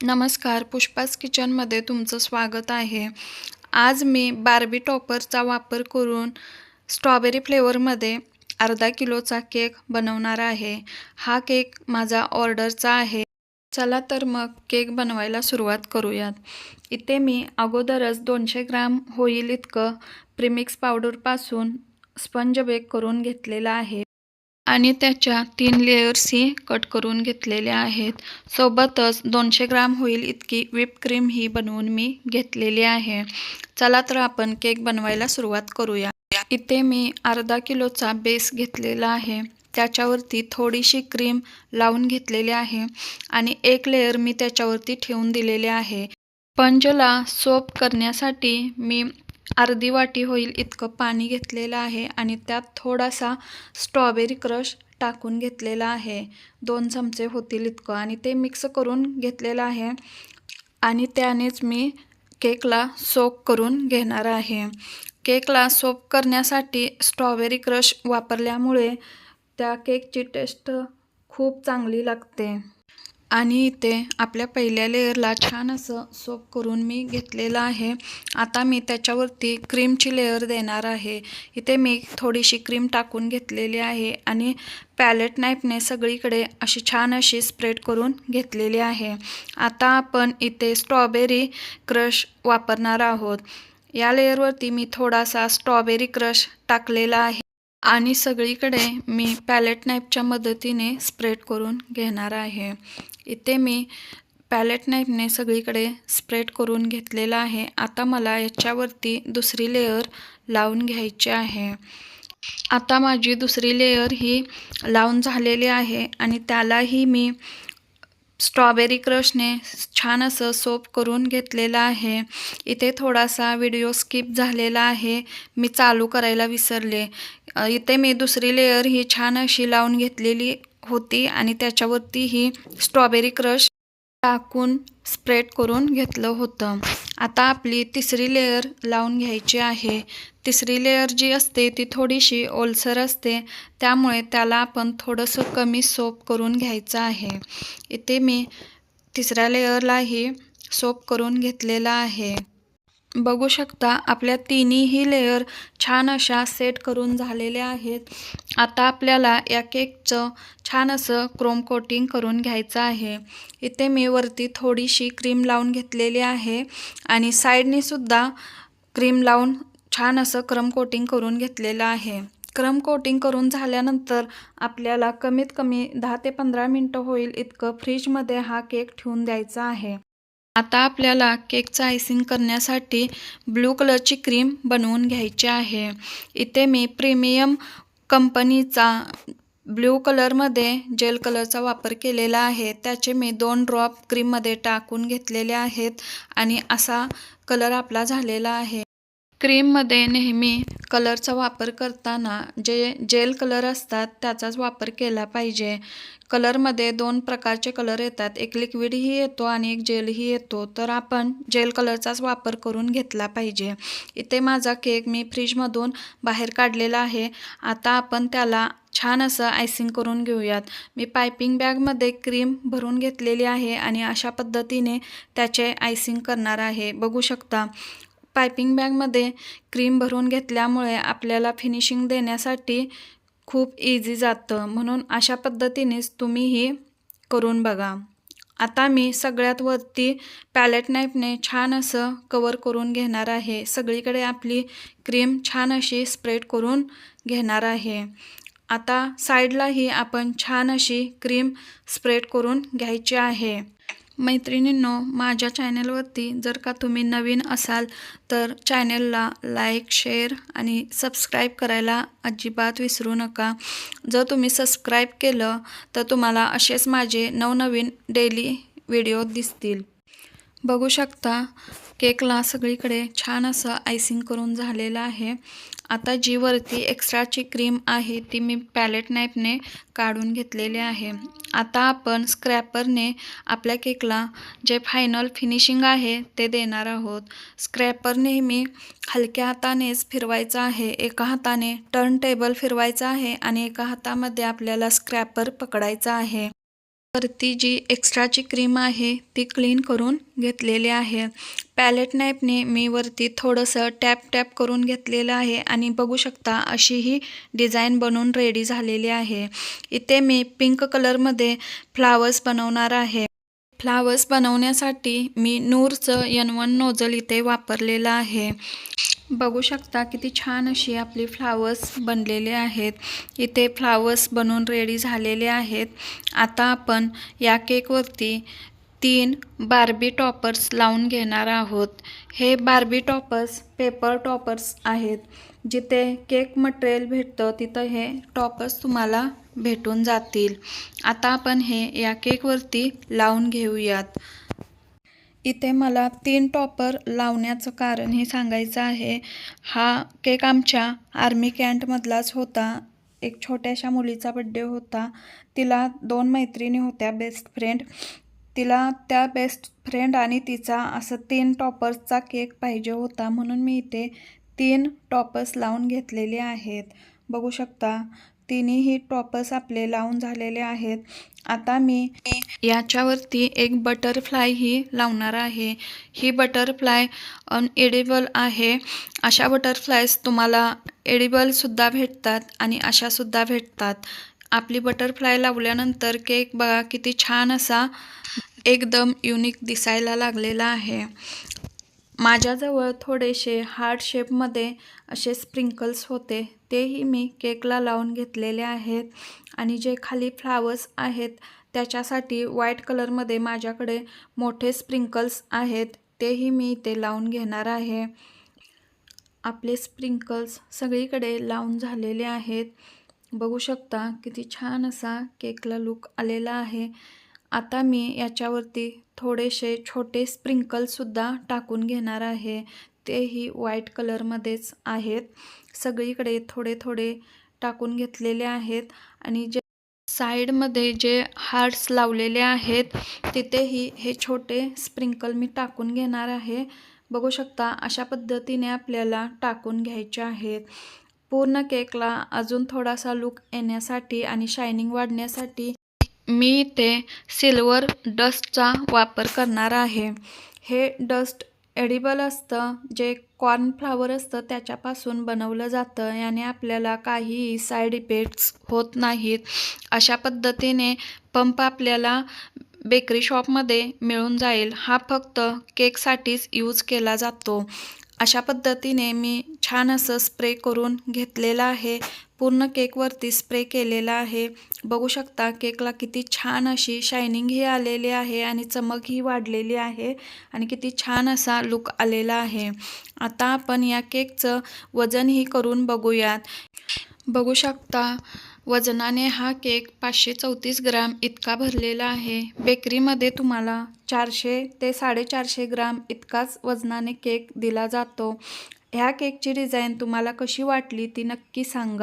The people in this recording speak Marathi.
नमस्कार पुष्पास किचनमध्ये तुमचं स्वागत आहे. आज मी बार्बी टॉपरचा वापर करून स्ट्रॉबेरी फ्लेवरमध्ये अर्धा किलोचा केक बनवणार आहे. हा केक माझा ऑर्डरचा आहे. चला तर मग केक बनवायला सुरुवात करूयात. इथे मी अगोदरच दोनशे ग्राम होईल इतकं प्रीमिक्स पावडरपासून स्पंज बेक करून घेतलेला आहे. आणि त्याच्या तीन लेयर्सही कट करून घेतलेल्या आहेत. सोबतच दोनशे ग्राम होईल इतकी व्हिप क्रीम ही बनवून मी घेतलेली आहे. चला तर आपण केक बनवायला सुरुवात करूया. इथे मी अर्धा किलोचा बेस घेतलेला आहे. त्याच्यावरती थोडीशी क्रीम लावून घेतलेली आहे आणि एक लेअर मी त्याच्यावरती ठेवून दिलेले आहे. पंजला सोप करण्यासाठी मी अर्धी वाटी होईल इतकं पाणी घेतलेलं आहे आणि त्यात थोडासा स्ट्रॉबेरी क्रश टाकून घेतलेला आहे. दोन चमचे होतील इतकं आणि ते मिक्स करून घेतलेलं आहे. आणि त्यानेच मी केकला सोप करून घेणार आहे. केकला सोप करण्यासाठी स्ट्रॉबेरी क्रश वापरल्यामुळे त्या केकची टेस्ट खूप चांगली लागते. आणि इथे आपल्या पहिल्या लेअरला छान असं सोप करून मी घेतलेलं आहे. आता मी त्याच्यावरती क्रीमची लेअर देणार आहे. इथे मी थोडीशी क्रीम टाकून घेतलेली आहे आणि पॅलेट नाईफने सगळीकडे अशी छान अशी स्प्रेड करून घेतलेली आहे. आता आपण इथे स्ट्रॉबेरी क्रश वापरणार आहोत. या लेअरवरती मी थोडासा स्ट्रॉबेरी क्रश टाकलेला आहे आणि सगळीकडे मी पॅलेट नाईफच्या मदतीने स्प्रेड करून घेणार आहे. इथे मी पॅलेट नाईफने सगळीकडे स्प्रेड करून घेतलेला आहे. आता मला याच्यावरती दुसरी लेअर लावून घ्यायची आहे. आता माझी दुसरी लेअर ही लावून झालेली आहे आणि त्यालाही मी स्ट्रॉबेरी क्रशने छान असं सोप करून घेतलेलं आहे. इथे थोडासा व्हिडिओ स्किप झालेला आहे. मी चालू करायला विसरले. इथे मी दुसरी लेअर ही छान अशी लावून घेतलेली होती आणि त्याच्यावरती ही स्ट्रॉबेरी क्रश टाकून स्प्रेड करून घेतलं होतं. आता आपली तिसरी लेअर लावून घ्यायची आहे. तिसरी लेअर जी असते ती थोडीशी ओलसर असते. त्यामुळे त्याला आपण थोडंसं कमी सोप करून घ्यायचं आहे. इथे मी तिसऱ्या लेअरलाही सोप करून घेतलेला आहे. बघू शकता आपल्या तिन्हीही लेअर छान अशा सेट करून झालेल्या आहेत. आता आपल्याला या केकचं छान असं क्रोम कोटिंग करून घ्यायचं आहे. इथे मी वरती थोडीशी क्रीम लावून घेतलेली आहे आणि साईडनेसुद्धा क्रीम लावून छान असं क्रम कोटिंग करून घेतलेलं आहे. क्रम कोटिंग करून झाल्यानंतर आपल्याला कमीत कमी दहा ते पंधरा मिनटं होईल इतकं फ्रीजमध्ये हा केक ठेवून द्यायचा आहे. आता आपल्याला केकचं आयसिंग करण्यासाठी ब्लू कलरची क्रीम बनवून घ्यायची आहे. इथे मी प्रीमियम कंपनीचा ब्ल्यू कलरमध्ये जेल कलरचा वापर केलेला आहे. त्याचे मी दोन ड्रॉप क्रीममध्ये टाकून घेतलेले आहेत आणि असा कलर आपला झालेला आहे. क्रीममध्ये नेहमी कलरचा वापर करताना जे जेल कलर असतात त्याचाच वापर केला पाहिजे. कलरमध्ये दोन प्रकारचे कलर येतात. एक लिक्विडही येतो आणि एक जेलही येतो. तर आपण जेल कलरचाच वापर करून घेतला पाहिजे. इथे माझा केक मी फ्रीजमधून बाहेर काढलेला आहे. आता आपण त्याला छान असं आयसिंग करून घेऊयात. मी पायपिंग बॅगमध्ये क्रीम भरून घेतलेली आहे आणि अशा पद्धतीने त्याचे आयसिंग करणार आहे. बघू शकता. पायपिंग बॅगमध्ये क्रीम भरून घेतल्यामुळे आपल्याला फिनिशिंग देण्यासाठी खूप इझी जातं. म्हणून अशा पद्धतीनेच तुम्हीही करून बघा. आता मी सगळ्यात वरती पॅलेट नाईफने छान असं कवर करून घेणार आहे. सगळीकडे आपली क्रीम छान अशी स्प्रेड करून घेणार आहे. आता साईडलाही आपण छान अशी क्रीम स्प्रेड करून घ्यायची आहे. मैत्रिणींनो माझ्या चॅनलवरती जर का तुम्ही नवीन असाल तर चॅनलला लाईक शेअर आणि सबस्क्राईब करायला अजिबात विसरू नका. जर तुम्ही सबस्क्राईब केलं तर तुम्हाला असेच माझे नवनवीन डेली व्हिडिओ दिसतील. बघू शकता केकला सगळीकडे छान असं आयसिंग करून झालेलं आहे. आता जी वरती एक्स्ट्राची क्रीम आहे ती मी पॅलेट नाईपने काढून घेतलेली आहे. आता आपण स्क्रॅपरने आपल्या केकला जे फायनल फिनिशिंग आहे ते देणार आहोत. स्क्रॅपर नेहमी हलक्या हातानेच फिरवायचं आहे. एका हाताने टर्न टेबल फिरवायचं आहे आणि एका हातामध्ये आपल्याला स्क्रॅपर पकडायचा आहे. वरती जी एक्स्ट्राची क्रीम आहे ती क्लीन करून घेतलेली आहे. पॅलेट नाईपने मी वरती थोडंसं टॅप टॅप करून घेतलेलं आहे आणि बघू शकता अशी ही डिझाईन बनवून रेडी झालेली आहे. इथे मी पिंक कलरमध्ये फ्लावर्स बनवणार आहे. फ्लावर्स बनवण्यासाठी मी नूरचं यन वन नोझल इथे वापरलेलं आहे. बघू शकता किती छान अशी आपली फ्लावर्स बनलेले आहेत. इथे फ्लावर्स बनवून रेडी झालेले आहेत. आता आपण या केकवरती तीन बार्बी टॉपर्स लावून घेणार आहोत. हे बार्बी टॉपर्स पेपर टॉपर्स आहेत. जिथे केक मटेरियल भेटतं तिथं हे टॉपर्स तुम्हाला भेटून जातील. आता आपण हे या केकवरती लावून घेऊयात. इथे मला तीन टॉपर लावण्याचं कारण हे सांगायचं आहे. हा केक आमच्या आर्मी कॅन्टमधलाच होता. एक छोट्याशा मुलीचा बड्डे होता. तिला दोन मैत्रिणी होत्या बेस्ट फ्रेंड तिला त्या बेस्ट फ्रेंड आणि तिचा असं तीन टॉपर्सचा केक पाहिजे होता. म्हणून मी इथे तीन टॉपर्स लावून घेतलेले आहेत. बघू शकता तिन्ही टॉपर्स आपले लावून झालेले आहेत. आता मी याच्यावरती एक बटरफ्लाय ही लावणार आहे. ही बटरफ्लाय अनएडिबल आहे. अशा बटरफ्लायज तुम्हाला एडिबलसुद्धा भेटतात आणि अशासुद्धा भेटतात. आपली बटरफ्लाय लावल्यानंतर केक बघा किती छान असा एकदम युनिक दिसायला लागलेला आहे. माझ्याजवळ थोडेसे हार्ट शेपमध्ये असे स्प्रिंकल्स होते. तेही मी केकला लावून घेतलेले आहेत आणि जे खाली फ्लावर्स आहेत त्याच्यासाठी व्हाईट कलरमध्ये माझ्याकडे मोठे स्प्रिंकल्स आहेत. तेही मी इथे लावून घेणार आहे. आपले स्प्रिंकल्स सगळीकडे लावून झालेले आहेत. बघू शकता किती छान असा केकला लुक आलेला आहे. आता मी याच्यावरती थोडेसे छोटे स्प्रिंकलसुद्धा टाकून घेणार आहे. तेही व्हाईट कलरमध्येच आहेत. सगळीकडे थोडे थोडे टाकून घेतलेले आहेत. आणि जे साईडमध्ये जे हार्ट्स लावलेले आहेत तिथेही हे छोटे स्प्रिंकल मी टाकून घेणार आहे. बघू शकता अशा पद्धतीने आपल्याला टाकून घ्यायचे आहेत. पूर्ण केकला अजून थोडासा लुक येण्यासाठी आणि शायनिंग वाढण्यासाठी मी इथे सिल्वर डस्टचा वापर करणार आहे. हे डस्ट एडिबल असतं जे कॉर्नफ्लावर असतं त्याच्यापासून बनवलं जातं. याने आपल्याला काहीही साईड इफेक्ट्स होत नाहीत. अशा पद्धतीने पंप आपल्याला बेकरी शॉपमध्ये मिळून जाईल. हा फक्त केकसाठीच यूज केला जातो. अशा पद्धतीने मी छान असं स्प्रे करून घेतलेलं आहे. पूर्ण केकवरती स्प्रे केलेला आहे. बघू शकता केकला किती छान अशी शायनिंगही आलेली आहे आणि चमकही वाढलेली आहे आणि किती छान असा लुक आलेला आहे. आता आपण या केकचं वजनही करून बघूयात. बघू शकता वजनाने हा केक पाचशे चौतीस ग्राम इतका भरलेला आहे. बेकरीमध्ये तुम्हाला चारशे ते साडेचारशे ग्राम इतकाच वजनाने केक दिला जातो. ह्या केकची डिझाईन तुम्हाला कशी वाटली ती नक्की सांगा.